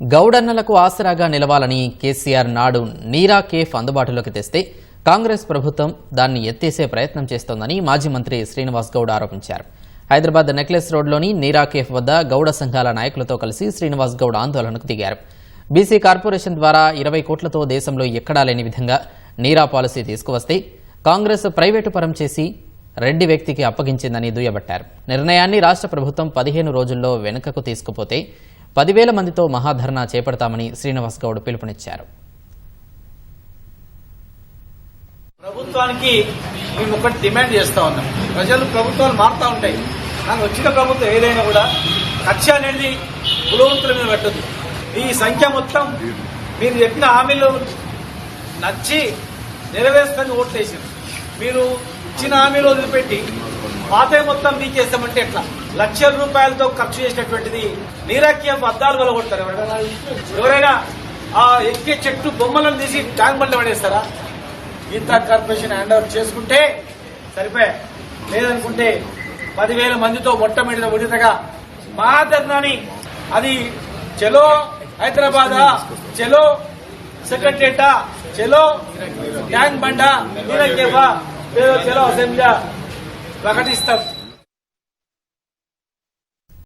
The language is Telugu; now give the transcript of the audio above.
గౌడన్నలకు ఆసరాగా నిలవాలని కేసీఆర్ నాడు నీరా కేఫ్ అందుబాటులోకి తెస్తే కాంగ్రెస్ ప్రభుత్వం దాన్ని ఎత్తేసే ప్రయత్నం చేస్తోందని మాజీ మంత్రి శ్రీనివాస్ గౌడ్ ఆరోపించారు. హైదరాబాద్ నెక్లెస్ రోడ్లోని నీరా కేఫ్ వద్ద గౌడ సంఘాల నాయకులతో కలిసి శ్రీనివాస్ గౌడ్ ఆందోళనకు దిగారు. బీసీ కార్పొరేషన్ ద్వారా ఇరవై కోట్లతో దేశంలో ఎక్కడా లేని విధంగా నీరా పాలసీ తీసుకువస్తే కాంగ్రెస్ ప్రైవేటు పరం చేసి రెడ్డి వ్యక్తికి అప్పగించిందని దుయ్యబట్టారు. నిర్ణయాన్ని రాష్ట్ర ప్రభుత్వం పదిహేను రోజుల్లో వెనుకకు తీసుకుపోతే పదివేల మందితో మహాధర్నా చేపడతామని శ్రీనివాస్ గౌడ్ పిలుపునిచ్చారు. ప్రభుత్వానికి మేము ఒకటి డిమాండ్ చేస్తా ఉన్నాం. ప్రజలు ప్రభుత్వాలు మారుతూ ఉంటాయి. కానీ వచ్చిన ప్రభుత్వం ఏదైనా కూడా ఖర్చు అనేది కులవంతుల మీద పెట్టదు. ఈ సంఖ్య మొత్తం మీరు చెప్పిన హామీలు నచ్చి నెరవేర్చుకొని ఓట్లేసింది మీరు ఇచ్చిన హామీలు వదిలిపెట్టి పాతే మొత్తం మీకేస్తామంటే ఎట్లా? లక్షల రూపాయలతో ఖర్చు చేసినటువంటిది నీరాక్యం అద్దాలు వలగొడతారు ఎవరైనా? ఎవరైనా ఆ ఎక్కే చెట్టు బొమ్మలను తీసి ట్యాంక్ బండ్లు పడేస్తారా? గీతా కార్పొరేషన్ హ్యాండ్ ఓవర్ చేసుకుంటే సరిపోయా. లేదనుకుంటే పదివేల మందితో మొట్టమొదటి విడతగా మా ధర్నాని అది చెలో హైదరాబాద్ చెలో సెక్రటరేటా చెలో ట్యాంక్ బండ నీలకేవా చలో అసెంబ్లీ ప్రకటిస్తాం